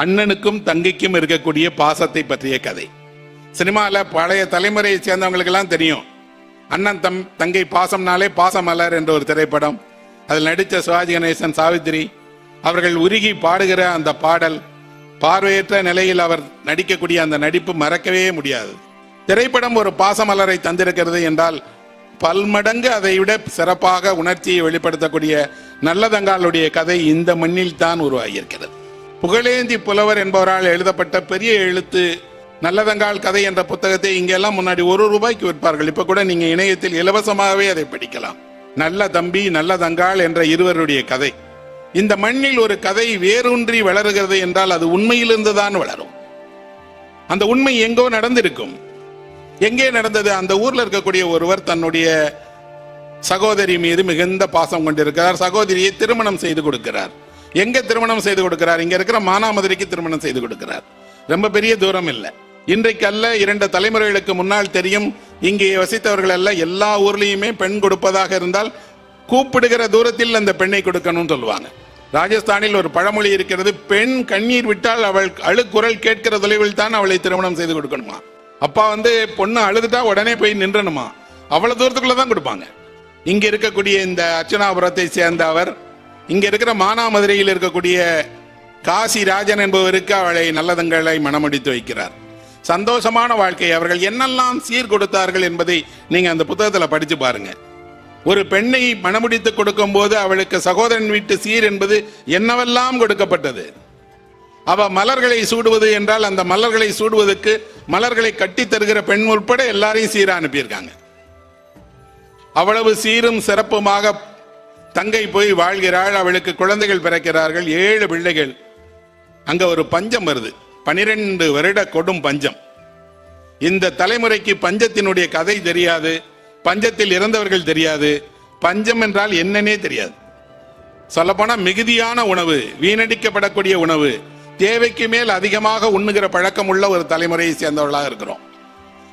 அண்ணனுக்கும் தங்கைக்கும் இருக்கக்கூடிய பாசத்தை பற்றிய கதை. சினிமாவில் பழைய தலைமுறையை சேர்ந்தவங்களுக்கெல்லாம் தெரியும். அண்ணன் தம் தங்கை பாசம்னாலே பாசமலர் என்ற ஒரு திரைப்படம். அதில் நடித்த சிவாஜி கணேசன் சாவித்திரி அவர்கள் உருகி பாடுகிற அந்த பாடல் பார்வையற்ற நிலையில் அவர் நடிக்கக்கூடிய அந்த நடிப்பு மறக்கவே முடியாது. திரைப்படம் ஒரு பாசமலரை தந்திருக்கிறது என்றால் பல்மடங்கு அதை விட சிறப்பாக உணர்ச்சியை வெளிப்படுத்தக்கூடிய நல்லதங்காளுடைய கதை இந்த மண்ணில் தான் உருவாகியிருக்கிறது. புகழேந்தி புலவர் என்பவரால் எழுதப்பட்ட பெரிய எழுத்து நல்லதங்கால் கதை என்ற புத்தகத்தை இங்கெல்லாம் முன்னாடி ஒரு ரூபாய்க்கு விற்பார்கள். இப்ப கூட நீங்க இணையத்தில் இலவசமாகவே அதை படிக்கலாம். நல்ல தம்பி நல்ல தங்கால் என்ற இருவருடைய கதை. இந்த மண்ணில் ஒரு கதை வேரூன்றி வளருகிறது என்றால் அது உண்மையிலிருந்து தான் வளரும். அந்த உண்மை எங்கோ நடந்திருக்கும். எங்கே நடந்தது? அந்த ஊர்ல இருக்கக்கூடிய ஒருவர் தன்னுடைய சகோதரி மீது மிகுந்த பாசம் கொண்டிருக்கிறார். சகோதரியை திருமணம் செய்து கொடுக்கிறார். எங்க திருமணம் செய்து கொடுக்கிறார்? இங்க இருக்கிற மானாமதுரைக்கு திருமணம் செய்து கொடுக்கிறார். ரொம்ப பெரிய தூரம் இல்லை. இன்றைக்கு அல்ல இரண்டு தலைமுறைகளுக்கு முன்னால் தெரியும் இங்கே வசித்தவர்கள் அல்ல எல்லா ஊர்லயுமே பெண் கொடுப்பதாக இருந்தால் கூப்பிடுகிற தூரத்தில் அந்த பெண்ணை கொடுக்கணும்னு சொல்லுவாங்க. ராஜஸ்தானில் ஒரு பழமொழி இருக்கிறது பெண் கண்ணீர் விட்டால் அவள் அழுக்குரல் கேட்கிற தொலைவில் தான் அவளை திருமணம் செய்து கொடுக்கணுமா? அப்பா வந்து பொண்ணு அழுதுட்டா உடனே போய் நின்றணுமா? அவ்வளவு தூரத்துக்குள்ள தான் கொடுப்பாங்க. இங்க இருக்கக்கூடிய இந்த அர்ச்சனாபுரத்தை சேர்ந்த அவர் இங்க இருக்கிற மானாமதுரையில் இருக்கக்கூடிய காசி ராஜன் என்பவருக்கு அவளை நல்லதங்களை மனமடித்து வைக்கிறார். சந்தோஷமான வாழ்க்கை. அவர்கள் என்னெல்லாம் சீர் கொடுத்தார்கள் என்பதை நீங்க அந்த புத்தகத்துல படிச்சு பாருங்க. ஒரு பெண்ணை மனமுடித்து கொடுக்கும் போது அவளுக்கு சகோதரன் வீட்டு சீர் என்பது என்னவெல்லாம் கொடுக்கப்பட்டது? அவ மலர்களை சூடுவது என்றால் அந்த மலர்களை சூடுவதற்கு மலர்களை கட்டி தருகிற பெண் உட்பட எல்லாரையும் சீரா அனுப்பியிருக்காங்க. அவ்வளவு சீரும் சிறப்புமாக தங்கை போய் வாழ்கிறாள் அவளுக்கு குழந்தைகள் பிறக்கிறார்கள் ஏழு பிள்ளைகள். அங்க ஒரு பஞ்சம் வருது. பனிரெண்டு வருட கொடும் பஞ்சம். இந்த தலைமுறைக்கு பஞ்சத்தினுடைய கதை தெரியாது. பஞ்சத்தில் இறந்தவர்கள் தெரியாது. பஞ்சம் என்றால் என்னன்னே தெரியாது. சொல்லப்போனா மிகுதியான உணவு வீணடிக்கப்படக்கூடிய உணவு. தேவைக்கு மேல் அதிகமாக உண்ணுகிற பழக்கம் உள்ள ஒரு தலைமுறையை சேர்ந்தவர்களாக இருக்கிறோம்.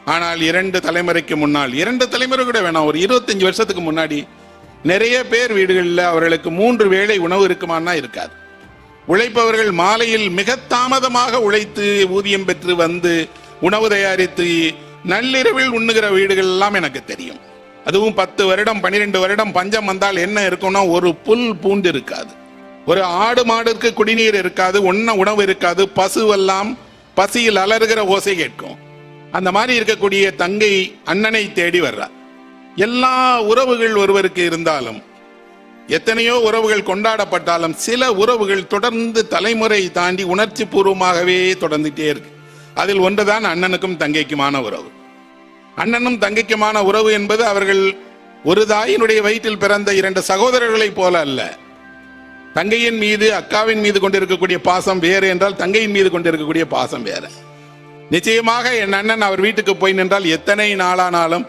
ஆனால் இரண்டு தலைமுறைக்கு முன்னால் இரண்டு தலைமுறை கூட வேணாம் ஒரு இருபத்தஞ்சு வருஷத்துக்கு முன்னாடி நிறைய பேர் வீடுகளில் அவர்களுக்கு மூன்று வேளை உணவு இருக்குமானா இருக்காது. உழைப்பவர்கள் மாலையில் மிக தாமதமாக உழைத்து ஊதியம் பெற்று வந்து உணவு தயாரித்து நள்ளிரவில் உண்ணுகிற வீடுகள் எல்லாம் எனக்கு தெரியும். அதுவும் பத்து வருடம் பன்னிரெண்டு வருடம் பஞ்சம் வந்தால் என்ன இருக்கும்னா ஒரு புல் பூண்டு இருக்காது. ஒரு ஆடு மாடுக்கு குடிநீர் இருக்காது ஒன்ன உணவு இருக்காது பசுவெல்லாம் பசியில் அலறுகிற ஓசை கேட்கும். அந்த மாதிரி இருக்கக்கூடிய தங்கை அண்ணனை தேடி வர்றார் எல்லா உறவுகள் ஒருவருக்கு இருந்தாலும் எத்தனையோ உறவுகள் கொண்டாடப்பட்டாலும் சில உறவுகள் தொடர்ந்து தலைமுறை தாண்டி உணர்ச்சி பூர்வமாகவே தொடர்ந்துட்டே இருக்கு. அதில் ஒன்றுதான் அண்ணனுக்கும் தங்கைக்குமான உறவு. அண்ணனும் தங்கைக்குமான உறவு என்பது அவர்கள் ஒரு தாயினுடைய வயிற்றில் பிறந்த இரண்டு சகோதரர்களைப் போல அல்ல. தங்கையின் மீது அக்காவின் மீது கொண்டிருக்கக்கூடிய பாசம் வேறு என்றால் தங்கையின் மீது கொண்டிருக்கக்கூடிய பாசம் வேறு. நிச்சயமாக என் அண்ணன் அவர் வீட்டுக்கு போய் நின்றால் எத்தனை நாளானாலும்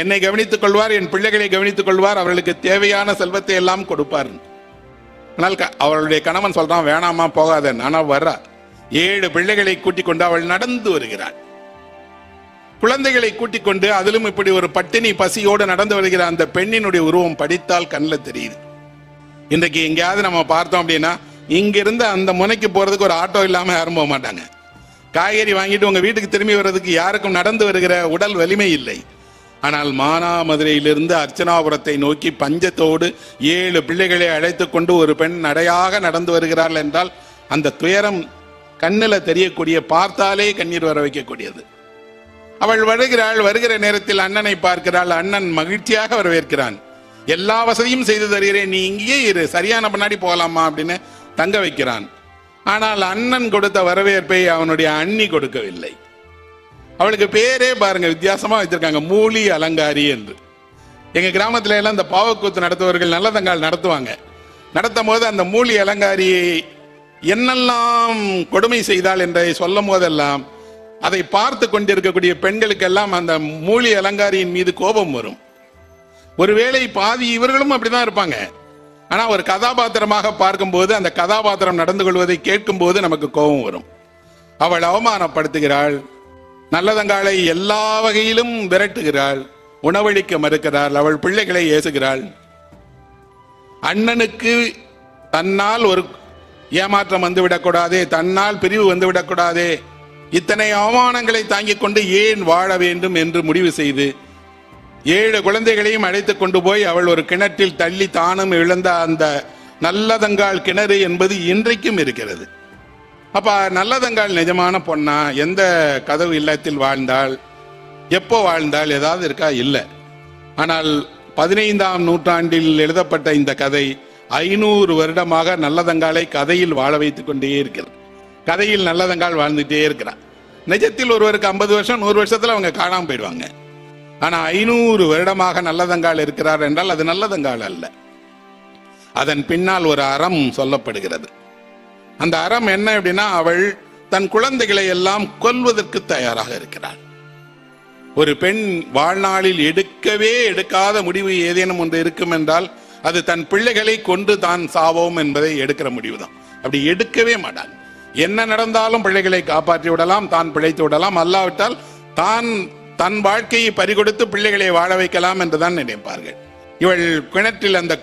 என்னை கவனித்துக் கொள்வார் என் பிள்ளைகளை கவனித்துக் கொள்வார் அவர்களுக்கு தேவையான செல்வத்தை எல்லாம் கொடுப்பார். ஆனால் அவளுடைய கணவன் சொல்றான் வேணாமா போகாத ஆனால் வர்றா ஏழு பிள்ளைகளை கூட்டிக் கொண்டு அவள் நடந்து வருகிறாள். குழந்தைகளை கூட்டிக் கொண்டு அதிலும் இப்படி ஒரு பட்டினி பசியோடு நடந்து வருகிற அந்த பெண்ணினுடைய உருவம் படித்தால் கண்ணில் தெரியுது. இன்றைக்கு எங்கேயாவது நம்ம பார்த்தோம் அப்படின்னா இங்கிருந்து அந்த முனைக்கு போறதுக்கு ஒரு ஆட்டோ இல்லாம யாரும் போக மாட்டாங்க. காய்கறி வாங்கிட்டு உங்க வீட்டுக்கு திரும்பி வர்றதுக்கு யாருக்கும் நடந்து வருகிற உடல் வலிமை இல்லை. ஆனால் மானாமதுரையிலிருந்து அர்ச்சனாபுரத்தை நோக்கி பஞ்சத்தோடு ஏழு பிள்ளைகளை அழைத்து கொண்டு ஒரு பெண் நடையாக நடந்து வருகிறாள் என்றால் அந்த துயரம் கண்ணில் தெரியக்கூடிய பார்த்தாலே கண்ணீர் வர வைக்கக்கூடியது. அவள் வருகிறாள் வருகிற நேரத்தில் அண்ணனை பார்க்கிறாள் அண்ணன் மகிழ்ச்சியாக வரவேற்கிறான். எல்லா வசதியும் செய்து தருகிறேன் நீ இங்கேயே இரு சரியான பின்னாடி போகலாமா அப்படின்னு தங்க வைக்கிறான். ஆனால் அண்ணன் கொடுத்த வரவேற்பை அவனுடைய அண்ணி கொடுக்கவில்லை. அவளுக்கு பேரே பாருங்க வித்தியாசமா வச்சிருக்காங்க. மூலி அலங்காரி என்று. எங்க கிராமத்துல எல்லாம் இந்த பாவக்கூத்து நடத்துவர்கள் நல்லதங்கால் நடத்துவாங்க. நடத்தும் போது அந்த மூலி அலங்காரியை என்னெல்லாம் கொடுமை செய்தாள் என்றை சொல்லும் போதெல்லாம் அதை பார்த்து கொண்டிருக்கக்கூடிய பெண்களுக்கெல்லாம் அந்த மூலி அலங்காரியின் மீது கோபம் வரும். ஒருவேளை பாதி இவர்களும் அப்படிதான் இருப்பாங்க. ஆனா ஒரு கதாபாத்திரமாக பார்க்கும்போது அந்த கதாபாத்திரம் நடந்து கொள்வதை கேட்கும்போது நமக்கு கோபம் வரும். அவள் அவமானப்படுத்துகிறாள். நல்லதங்காளை எல்லா வகையிலும் விரட்டுகிறாள் உணவளிக்க மறுக்கிறாள் அவள் பிள்ளைகளை ஏசுகிறாள். அண்ணனுக்கு தன்னால் ஒரு ஏமாற்றம் வந்துவிடக்கூடாதே தன்னால் பிரிவு வந்துவிடக்கூடாதே இத்தனை அவமானங்களை தாங்கிக் கொண்டு ஏன் வாழ வேண்டும் என்று முடிவு செய்து ஏழு குழந்தைகளையும் அழைத்துக் கொண்டு போய் அவள் ஒரு கிணற்றில் தள்ளி தானும் இழந்த அந்த நல்லதங்கால் கிணறு என்பது இன்றைக்கும் இருக்கிறது. அப்ப நல்லதங்கால் நிஜமான பொண்ணா? எந்த கதவு இல்லத்தில் வாழ்ந்தாள் எப்போ வாழ்ந்தாள் ஏதாவது இருக்கா? இல்லை. ஆனால் பதினைந்தாம் நூற்றாண்டில் எழுதப்பட்ட இந்த கதை ஐநூறு வருடமாக நல்லதங்காலை கதையில் வாழ வைத்துக் கொண்டே இருக்கிறது கதையில் நல்லதங்கால் வாழ்ந்துட்டே இருக்கிறார் நிஜத்தில் ஒருவருக்கு ஐம்பது வருஷம் நூறு வருஷத்துல அவங்க காணாமல் போயிடுவாங்க. ஆனா ஐநூறு வருடமாக நல்லதங்கால் இருக்கிறார் என்றால் அது நல்லதங்கால் அல்ல. அதன் பின்னால் ஒரு அறம் சொல்லப்படுகிறது. அந்த அறம் என்ன அப்படின்னா அவள் தன் குழந்தைகளை எல்லாம் கொல்வதற்கு தயாராக இருக்கிறாள். ஒரு பெண் வாழ்நாளில் எடுக்கவே எடுக்காத முடிவு ஏதேனும் ஒன்று இருக்கும் என்றால் அது தன் பிள்ளைகளை கொண்டு தான் சாவோம் என்பதை எடுக்கிற முடிவு தான் அப்படி எடுக்கவே மாட்டாள். என்ன நடந்தாலும் பிள்ளைகளை காப்பாற்றி விடலாம் தான் பிழைத்து விடலாம். அல்லாவிட்டால் தான் தன் வாழ்க்கையை பறிகொடுத்து பிள்ளைகளை வாழ வைக்கலாம் என்றுதான் நினைப்பார்கள். இவள் கிணற்றில் அந்த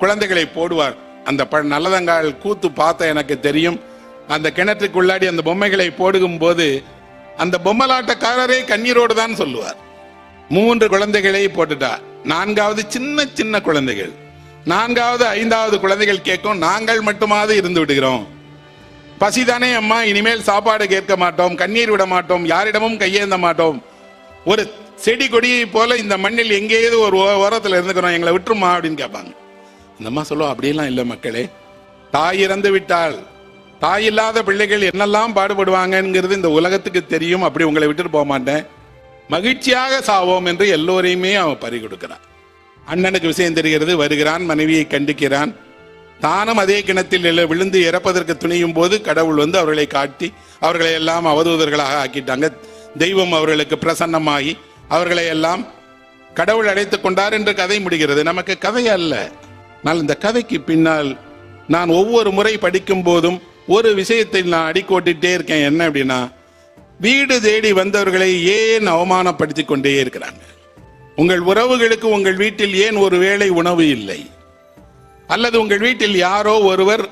குழந்தைகளை போடுவார் அந்த ப- நல்லதங்கால் கூத்து பார்த்த எனக்கு தெரியும். அந்த கிணற்றுக்குள்ளாடி அந்த பொம்மைகளை போடுகும் போது அந்த பொம்மலாட்டக்காரரே கண்ணீரோடு தான் சொல்லுவார். மூன்று குழந்தைகளை போட்டுட்டா நான்காவது சின்ன சின்ன குழந்தைகள். நான்காவது ஐந்தாவது குழந்தைகள் கேட்கும் நாங்கள் மட்டுமாவது இருந்து விடுகிறோம். பசிதானே அம்மா இனிமேல் சாப்பாடு கேட்க மாட்டோம் கண்ணீர் விட மாட்டோம் யாரிடமும் கையேந்த மாட்டோம். ஒரு செடி கொடியை போல இந்த மண்ணில் எங்கேயாவது ஒரு ஓ- இருந்துக்கிறோம் எங்களை விட்டுருமா? அப்படின்னு கேட்பாங்க. இந்த அம்மா சொல்லுவோம் அப்படியெல்லாம் இல்லை மக்களே. தாய் இறந்து விட்டால் தாய் இல்லாத பிள்ளைகள் என்னெல்லாம் பாடுபடுவாங்கங்கிறது இந்த உலகத்துக்கு தெரியும் அப்படி உங்களை விட்டுட்டு போக மாட்டேன். மகிழ்ச்சியாக சாவோம் என்று எல்லோரையுமே அவன் பறி கொடுக்கிறான். அண்ணனுக்கு விஷயம் தெரிகிறது வருகிறான் மனைவியை கண்டிக்கிறான். தானும் அதே கிணத்தில் விழுந்து இறப்பதற்கு துணியும் போது கடவுள் வந்து அவர்களை காட்டி அவர்களை எல்லாம் அவதூதர்களாக ஆக்கிட்டாங்க. தெய்வம் அவர்களுக்கு பிரசன்னமாகி அவர்களை எல்லாம் கடவுள் அழைத்துக் கொண்டார் என்று கதை முடிகிறது. நமக்கு கதை அல்ல. ஆனால் இந்த கதைக்கு பின்னால் நான் ஒவ்வொரு முறை படிக்கும் போதும் ஒரு விஷயத்தை நான் அடிக்கோட்டிட்டே இருக்கேன். என்ன அப்படின்னா வீடு தேடி வந்தவர்களை ஏன் அவமானப்படுத்தி கொண்டே இருக்கிறாங்க? உங்கள் உறவுகளுக்கு உங்கள் வீட்டில் ஏன் ஒரு வேளை உணவு இல்லை? அல்லது உங்கள் வீட்டில் யாரோ ஒருவர்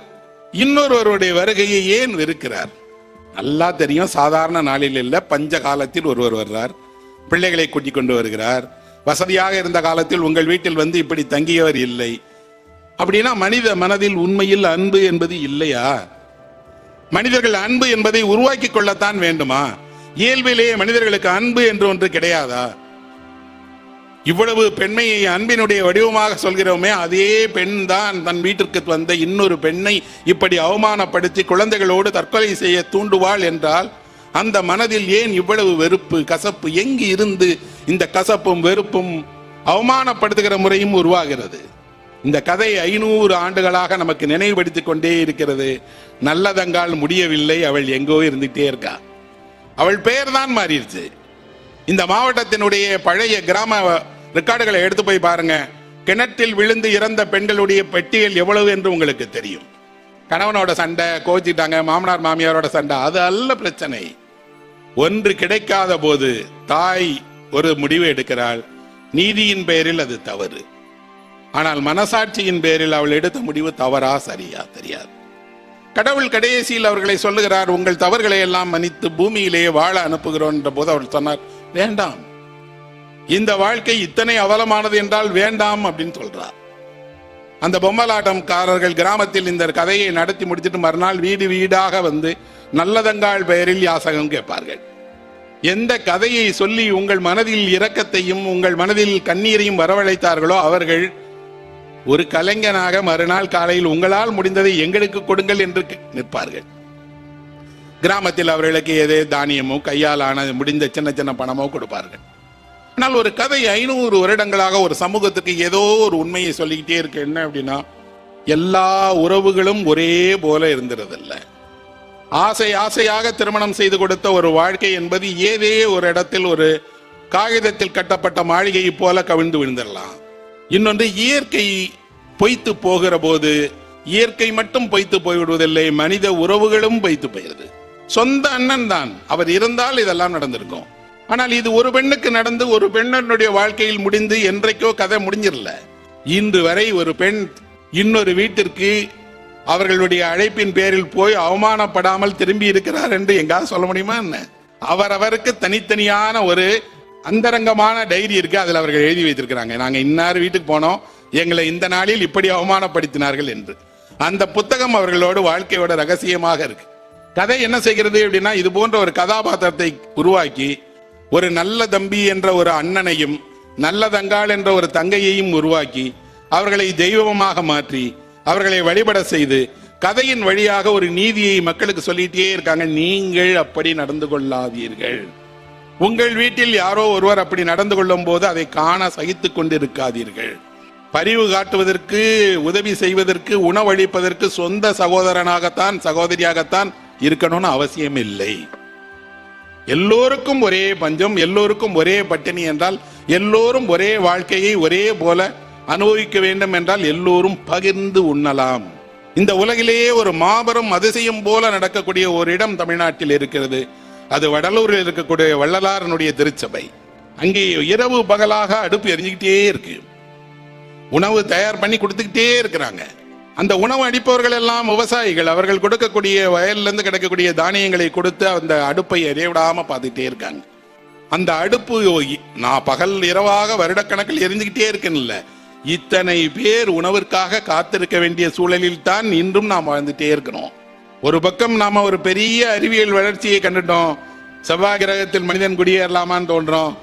இன்னொருவருடைய வருகையை ஏன் வெறுக்கிறார்? நல்லா தெரியும் சாதாரண நாளில் இல்ல பஞ்ச காலத்தில் ஒருவர் வர்றார். பிள்ளைகளை கூட்டிக் கொண்டு வருகிறார். வசதியாக இருந்த காலத்தில் உங்கள் வீட்டில் வந்து இப்படி தங்கியவர் இல்லை. அப்படின்னா மனித மனதில் உண்மையில் அன்பு என்பது இல்லையா? மனிதர்கள் அன்பு என்பதை உருவாக்கி கொள்ளத்தான் வேண்டுமா? இயல்பிலேயே மனிதர்களுக்கு அன்பு என்று ஒன்று கிடையாதா? இவ்வளவு பெண்மையை அன்பினுடைய வடிவமாக சொல்கிறோமே அதே பெண் தான் தன் வீட்டிற்கு வந்த இன்னொரு பெண்ணை இப்படி அவமானப்படுத்தி குழந்தைகளோடு தற்கொலை செய்ய தூண்டுவாள் என்றால் அந்த மனதில் ஏன் இவ்வளவு வெறுப்பு கசப்பு? எங்கு இருந்து இந்த கசப்பும் வெறுப்பும் அவமானப்படுத்துகிற முறையும் உருவாகிறது? இந்த கதை ஐநூறு ஆண்டுகளாக நமக்கு நினைவுபடுத்தி கொண்டே இருக்கிறது. நல்லதங்கால் முடியவில்லை அவள் எங்கோ இருந்துட்டே இருக்கா. அவள் பெயர் தான் மாறிடுச்சு. இந்த மாவட்டத்தினுடைய பழைய கிராம ரெக்கார்டுகளை எடுத்து போய் பாருங்க. கிணற்றில் விழுந்து இறந்த பெண்களுடைய பெட்டிகள் எவ்வளவு என்று உங்களுக்கு தெரியும். கணவனோட சண்டை கோச்சிட்டாங்க மாமனார் மாமியாரோட சண்டை அது அல்ல பிரச்சனை. ஒன்று கிடைக்காத போது தாய் ஒரு முடிவு எடுக்கிறாள். நீதியின் பெயரில் அது தவறு. ஆனால் மனசாட்சியின் பேரில் அவள் எடுத்த முடிவு தவறா சரியா தெரியாது. கடவுள் கடைசியில் அவர்களை சொல்லுகிறார் உங்கள் தவறுகளை எல்லாம் மன்னித்து பூமியிலேயே வாழ அனுப்புகிறோம் என்ற போது அவள் சொன்னார் வேண்டாம். இந்த வாழ்க்கை இத்தனை அவலமானது என்றால் வேண்டாம் அப்படின்னு சொல்றார். அந்த பொம்மலாட்டம்காரர்கள் கிராமத்தில் இந்த கதையை நடத்தி முடிச்சிட்டு மறுநாள் வீடு வீடாக வந்து நல்லதங்காள் பெயரில் யாசகம் கேட்பார்கள். எந்த கதையை சொல்லி உங்கள் மனதில் இரக்கத்தையும் உங்கள் மனதில் கண்ணீரையும் வரவழைத்தார்களோ அவர்கள் ஒரு கலைஞனாக மறுநாள் காலையில் உங்களால் முடிந்ததை எங்களுக்கு கொடுங்கள் என்று நிற்பார்கள். கிராமத்தில் அவர்களுக்கு ஏதே தானியமோ கையால் ஆன முடிந்த சின்ன சின்ன பணமோ கொடுப்பார்கள். ஆனால் ஒரு கதை ஐநூறு வருடங்களாக ஒரு சமூகத்துக்கு ஏதோ ஒரு உண்மையை சொல்லிக்கிட்டே இருக்கு. என்ன அப்படின்னா எல்லா உறவுகளும் ஒரே போல இருந்திருதில்ல ஆசை ஆசையாக திருமணம் செய்து கொடுத்த ஒரு வாழ்க்கை என்பது ஏதே ஒரு இடத்தில் ஒரு காகிதத்தில் கட்டப்பட்ட மாளிகையை போல கவிழ்ந்து விழுந்துடலாம் இன்னொன்று இயற்கை பொய்த்து போகிற போது இயற்கை மட்டும் பொய்த்து போய்விடுவதில்லை மனித உறவுகளும் பொய்த்து போயிருது சொந்த அண்ணன் தான் அவர் இருந்தால் இதெல்லாம் நடந்திருக்கும். ஆனால் இது ஒரு பெண்ணுக்கு நடந்து ஒரு பெண்ணனுடைய வாழ்க்கையில் முடிந்து என்றைக்கோ கதை முடிஞ்சிடல. இன்று வரை ஒரு பெண் இன்னொரு வீட்டிற்கு அவர்களுடைய அழைப்பின் பேரில் போய் அவமானப்படாமல் திரும்பி இருக்கிறார் என்று எங்காவது சொல்ல முடியுமா என்ன? அவரவருக்கு தனித்தனியான ஒரு அந்தரங்கமான டைரி இருக்கு அதில் அவர்கள் எழுதி வைத்திருக்கிறாங்க. நாங்கள் இன்னார் வீட்டுக்கு போனோம் எங்களை இந்த நாளில் இப்படி அவமானப்படுத்தினார்கள் என்று. அந்த புத்தகம் அவர்களோடு வாழ்க்கையோட ரகசியமாக இருக்கு. கதை என்ன செய்கிறது அப்படின்னா இது போன்ற ஒரு கதாபாத்திரத்தை உருவாக்கி ஒரு நல்ல தம்பி என்ற ஒரு அண்ணனையும் நல்ல தங்காள் என்ற ஒரு தங்கையையும் உருவாக்கி அவர்களை தெய்வமாக மாற்றி அவர்களை வழிபட செய்து கதையின் வழியாக ஒரு நீதியை மக்களுக்கு சொல்லிட்டே இருக்காங்க. நீங்கள் அப்படி நடந்து கொள்ளாதீர்கள். உங்கள் வீட்டில் யாரோ ஒருவர் அப்படி நடந்து கொள்ளும் போது அதை காண சகித்துக் கொண்டிருக்காதீர்கள். பரிவு காட்டுவதற்கு உதவி செய்வதற்கு உணவளிப்பதற்கு சொந்த சகோதரனாகத்தான் சகோதரியாகத்தான் இருக்கணும்னு அவசியம் இல்லை. எல்லோருக்கும் ஒரே பஞ்சம் எல்லோருக்கும் ஒரே பட்டினி என்றால் எல்லோரும் ஒரே வாழ்க்கையை ஒரே போல அனுபவிக்க வேண்டும் என்றால் எல்லோரும் பகிர்ந்து உண்ணலாம். இந்த உலகிலேயே ஒரு மாபெரும் அதிசயம் போல நடக்கக்கூடிய ஒரு இடம் தமிழ்நாட்டில் இருக்கிறது. அது வடலூரில் இருக்கக்கூடிய வள்ளலாரனுடைய திருச்சபை. அங்கே இரவு பகலாக அடுப்பு எரிஞ்சுக்கிட்டே இருக்கு. உணவு தயார் பண்ணி கொடுத்துக்கிட்டே இருக்கிறாங்க. அந்த உணவு அடிப்பவர்கள் எல்லாம் விவசாயிகள். அவர்கள் கொடுக்கக்கூடிய வயல்லேருந்து கிடைக்கக்கூடிய தானியங்களை கொடுத்து அந்த அடுப்பை எரிய விடாம பார்த்துக்கிட்டே இருக்காங்க. அந்த அடுப்பு நான் பகல் இரவாக வருடக்கணக்கில் எரிஞ்சுக்கிட்டே இருக்கேன்ல. இத்தனை பேர் உணவிற்காக காத்திருக்க வேண்டிய சூழலில் தான் இன்றும் நாம் வாழ்ந்துட்டே இருக்கிறோம். ஒரு பக்கம் நாம ஒரு பெரிய அறிவியல் வளர்ச்சியை கண்டுட்டோம். செவ்வாய் கிரகத்தில் மனிதன் குடியேறலாமான்னு தோன்றோம்.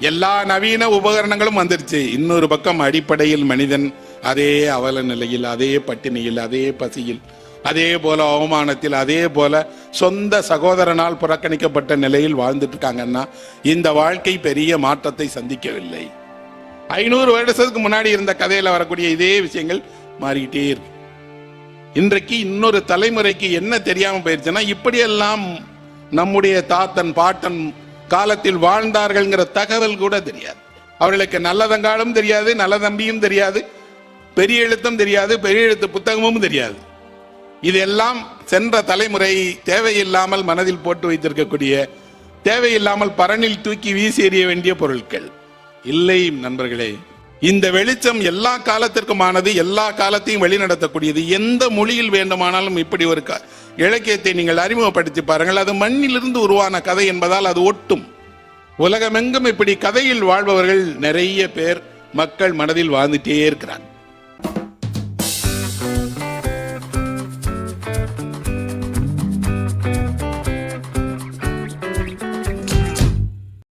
எல்லா நவீன உபகரணங்களும் வந்துருச்சு. இன்னொரு பக்கம் அடிப்படையில் மனிதன் அதே அவல நிலையில் அதே பட்டினியில் அதே பசியில் அதே போல அவமானத்தில் அதே போல சொந்த சகோதரனால் புறக்கணிக்கப்பட்ட நிலையில் வாழ்ந்துட்டு இருக்காங்கன்னா இந்த வாழ்க்கை பெரிய மாற்றத்தை சந்திக்கவில்லை. ஐநூறு வருடத்துக்கு முன்னாடி இருந்த கதையில வரக்கூடிய இதே விஷயங்கள் மாறிக்கிட்டே இருக்கு. இன்றைக்கு இன்னொரு தலைமுறைக்கு என்ன தெரியாம போயிருச்சுன்னா இப்படியெல்லாம் நம்முடைய தாத்தன் பாட்டன் காலத்தில் வாழ்ந்தார்கள்ங்கிற தகவல் கூட தெரியாது. அவர்களுக்கு நல்லதங்காலும் தெரியாது நல்ல தம்பியும் தெரியாது பெரிய எழுத்தும் தெரியாது பெரிய எழுத்து புத்தகமும் தெரியாது. இதெல்லாம் சென்ற தலைமுறை தேவையில்லாமல் மனதில் போட்டு வைத்திருக்கக்கூடிய தேவையில்லாமல் பரணில் தூக்கி வீசி எறிய வேண்டிய பொருட்கள். இல்லை நண்பர்களே இந்த வெளிச்சம் எல்லா காலத்திற்குமானது எல்லா காலத்தையும் வழிநடத்தக்கூடியது எந்த மொழியில் வேண்டுமானாலும் இப்படி ஒரு க- இலக்கியத்தை நீங்கள் அறிமுகப்படுத்தி பாருங்கள். அது மண்ணிலிருந்து உருவான கதை என்பதால் அது ஒட்டும். உலகமெங்கும் இப்படி கதையில் வாழ்பவர்கள் நிறைய பேர் மக்கள் மனதில் வாழ்ந்துட்டே இருக்கிறாங்க